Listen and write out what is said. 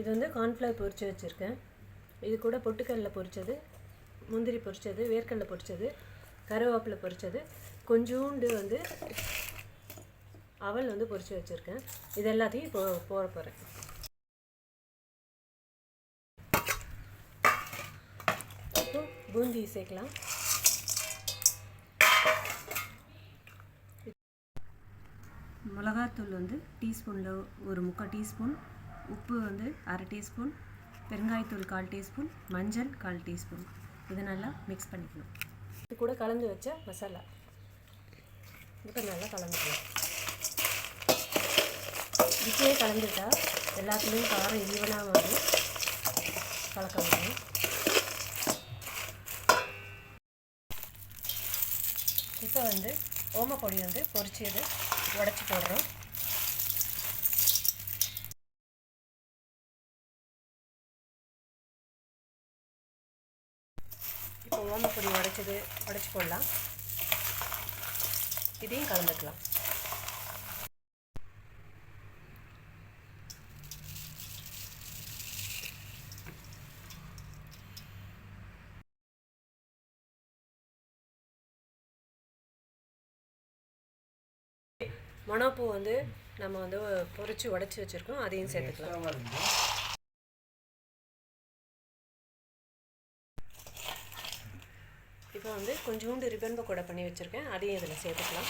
இது வந்து கார்ன்ஃப்ளவர் பொரிச்சு வச்சுருக்கேன். இது கூட பொட்டுக்கடலை பொரிச்சது முந்திரி பொரிச்சது வேர்க்கடலை பொரிச்சது கருவேப்பிலை பொரிச்சது கொஞ்சோண்டு வந்து அவல் வந்து பொரிச்சு வச்சுருக்கேன். இது எல்லாத்தையும் இப்போ போட போகிறேன் இப்போ பூந்தி சேர்க்கலாம் மிளகாத்தூள் வந்து டீஸ்பூனில் ஒரு முக்கால் டீஸ்பூன் உப்பு வந்து அரை டீஸ்பூன் பெருங்காயத்தூள் கால் டீஸ்பூன் மஞ்சள் கால் டீஸ்பூன். இதை நல்லா மிக்ஸ் பண்ணிக்கணும். இது கூட கலந்து வச்ச மசாலா. இப்போ நல்லா கலந்துக்கலாம். இப்படியே கலந்துட்டா எல்லாத்துலேயும் காரம் ஈவனாக வந்து கலக்க முடியும் இப்போ வந்து ஓமப்பொடி வந்து பொரிச்சது உடச்சி போடுறோம். இப்போ ஓமப்பொடி உடைச்சது உடச்சி போடலாம். இதையும் கலந்துக்கலாம். மணப்பூ வந்து நம்ம வந்து பொரிச்சு உடச்சி வச்சுருக்கோம் அதையும் சேர்த்துக்கலாம். இப்போ வந்து கொஞ்சோண்டு ரிப்பன் பக்கோடா பண்ணி வச்சுருக்கேன். அதையும் இதில் சேர்த்துக்கலாம்.